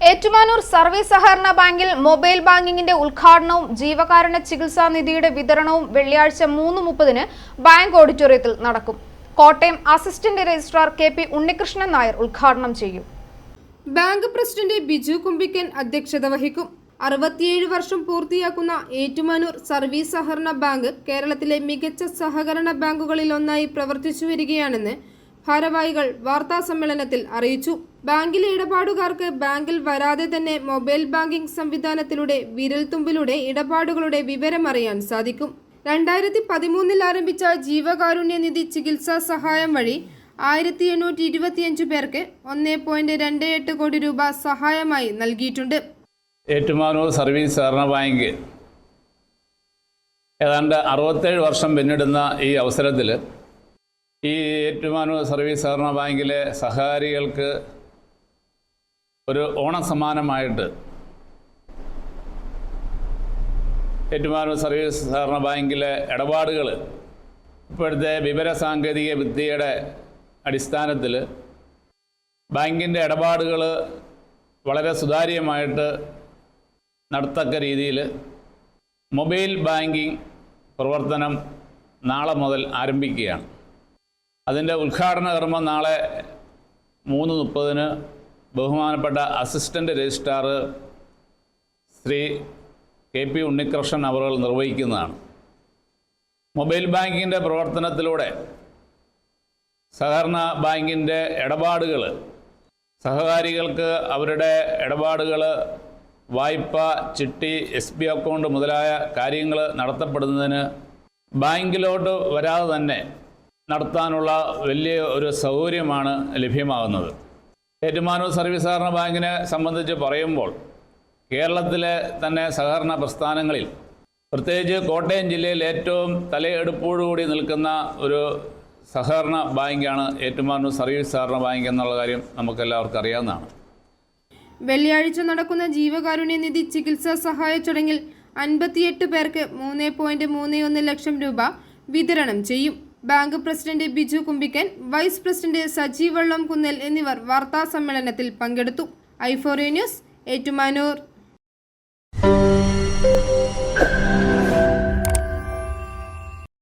Ettumanoor service സഹകരണ ബാങ്കിൽ mobile ബാങ്കിങ്ങിന്റെ ഉദ്ഘാടനവും ജീവകാരുണ്യ ചികിത്സാ നിധിയുടെ വിതരണവും വെള്ളിയാഴ്ച മൂന്ന് മുപ്പതിന് ബാങ്ക് ഓഡിറ്റോറിയത്തിൽ നടക്കും. Kottayam assistant registrar K P Unnikrishnan Nair ഉദ്ഘാടനം ചെയ്യും. ബാങ്ക് പ്രസിഡന്റ് ബിജു കുമ്പിക്കൻ അധ്യക്ഷത വഹിക്കും. അറുപത്തിയേഴ് വർഷം പൂർത്തിയാക്കുന്ന ഏറ്റുമാനൂർ സർവീസ് സഹകരണ ബാങ്ക് കേരളത്തിലെ മികച്ച സഹകരണ ബാങ്കുകളിൽ ഒന്നായി പ്രവർത്തിച്ചു വരികയാണെന്ന് ഭാരവാഹികൾ വാർത്താസമ്മേളനത്തിൽ അറിയിച്ചു. ബാങ്കിലെ ഇടപാടുകാർക്ക് ബാങ്കിൽ വരാതെ തന്നെ മൊബൈൽ ബാങ്കിംഗ് സംവിധാനത്തിലൂടെ വിരൽത്തുമ്പിലൂടെ ഇടപാടുകളുടെ വിവരമറിയാൻ സാധിക്കും. രണ്ടായിരത്തി പതിമൂന്നിൽ ആരംഭിച്ച ജീവകാരുണ്യ നിധി ചികിത്സാ സഹായം വഴി ആയിരത്തി എണ്ണൂറ്റി ഇരുപത്തിയഞ്ച് പേർക്ക് ഒന്നേ പോയിന്റ് രണ്ട് എട്ട് കോടി രൂപ സഹായമായി നൽകിയിട്ടുണ്ട്. ഏറ്റുമാനൂർ സർവീസ് സഹകരണ ബാങ്ക് ഏതാണ്ട് അറുപത്തേഴ് വർഷം പിന്നിടുന്ന ഈ അവസരത്തിൽ ഈ ഏറ്റുമാനൂർ സർവീസ് സഹകരണ ബാങ്കിലെ സഹകാരികൾക്ക് ഒരു ഓണ സമ്മാനമായിട്ട് ഏറ്റുമാനൂർ സർവീസ് സഹകരണ ബാങ്കിലെ ഇടപാടുകൾ ഇപ്പോഴത്തെ വിവര സാങ്കേതിക വിദ്യയുടെ അടിസ്ഥാനത്തിൽ ബാങ്കിന്റെ ഇടപാടുകൾ വളരെ സുതാര്യമായിട്ട് നടത്തക്ക രീതിയിൽ മൊബൈൽ ബാങ്കിംഗ് പ്രവർത്തനം നാളെ മുതൽ ആരംഭിക്കുകയാണ്. അതിന്റെ ഉദ്ഘാടന കർമ്മം നാളെ മൂന്ന് മുപ്പതിന് ബഹുമാനപ്പെട്ട assistant registrar Shri K P Unnikrishnan അവർ നിർവഹിക്കുന്നതാണ്. മൊബൈൽ ബാങ്കിന്റെ പ്രവർത്തനത്തിലൂടെ സഹകരണ ബാങ്കിന്റെ ഇടപാടുകൾ സഹകാരികൾക്ക് അവരുടെ ഇടപാടുകൾ വായ്പ ചിട്ടി എസ് ബി അക്കൗണ്ട് മുതലായ കാര്യങ്ങൾ നടത്തപ്പെടുന്നതിന് ബാങ്കിലോട്ട് വരാതെ തന്നെ നടത്താനുള്ള വലിയ ഒരു സൗകര്യമാണ് ലഭ്യമാകുന്നത്. ഏറ്റുമാനൂർ സർവീസ് സഹകരണ ബാങ്കിനെ സംബന്ധിച്ച് പറയുമ്പോൾ കേരളത്തിലെ തന്നെ സഹകരണ പ്രസ്ഥാനങ്ങളിൽ പ്രത്യേകിച്ച് കോട്ടയം ജില്ലയിൽ ഏറ്റവും തലയെടുപ്പോടുകൂടി നിൽക്കുന്ന ഒരു സഹകരണ ബാങ്കാണ് ഏറ്റുമാനൂർ സർവീസ് സഹകരണ ബാങ്ക് എന്നുള്ള കാര്യം നമുക്കെല്ലാവർക്കും അറിയാവുന്നതാണ്. വെള്ളിയാഴ്ച നടക്കുന്ന ജീവകാരുണ്യ നിധി ചികിത്സാ സഹായ ചടങ്ങിൽ അൻപത്തിയെട്ട് പേർക്ക് മൂന്ന് പോയിന്റ് മൂന്ന് ഒന്ന് ലക്ഷം രൂപ വിതരണം ചെയ്യും. Bank president Biju Kumbikkan vice president Sajeev Vallamkunnel എന്നിവർ വാർത്താ സമ്മേളനത്തിൽ പങ്കെടുത്തു. ഐഫോറിയ ന്യൂസ് ഏറ്റുമാനൂർ.